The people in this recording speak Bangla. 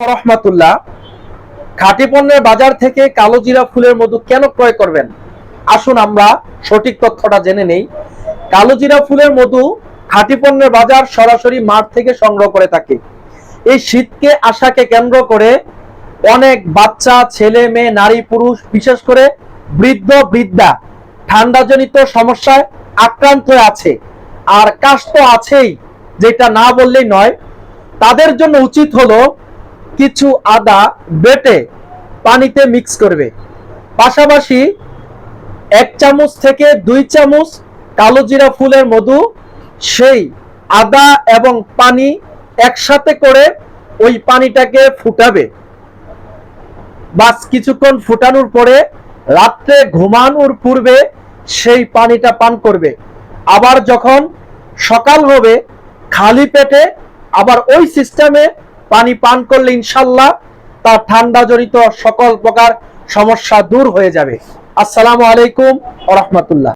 রহমাতুল্লাহ, খাঁটি পণ্যের বাজার থেকে কালো ফুলের মধু কেন ক্রয় করবেন? আসুন আমরা সঠিক তথ্যটা জেনে নেই। ফুলের মধু পণ্যের বাজার সরাসরি মাঠ থেকে সংগ্রহ করে থাকে। এই শীতকে, আশাকে কেন্দ্র করে অনেক বাচ্চা, ছেলে, মেয়ে, নারী, পুরুষ, বিশেষ করে বৃদ্ধ, বৃদ্ধা ঠান্ডাজনিত সমস্যায় আক্রান্ত আছে। আর কাশ তো আছেই, যেটা না বললেই নয়। তাদের জন্য উচিত হলো কিছু আদা বেটে পানিতে মিক্স করবে। পাশাপাশি এক চামচ থেকে দুই চামচ কালো জিরা ফুলের মধু, সেই আদা এবং পানি একসাথে করে ওই পানিটাকে ফুটাবে। বাস কিছুক্ষণ ফুটানোর পরে রাত্রে ঘুমানোর পূর্বে সেই পানিটা পান করবে। আবার যখন সকাল হবে, খালি পেটে আবার ওই সিস্টেমে পানি পান করলে ইনশাল্লাহ তার ঠান্ডা জড়িত সকল প্রকার সমস্যা দূর হয়ে যাবে। আসসালামু আলাইকুম রহমতুল্লাহ।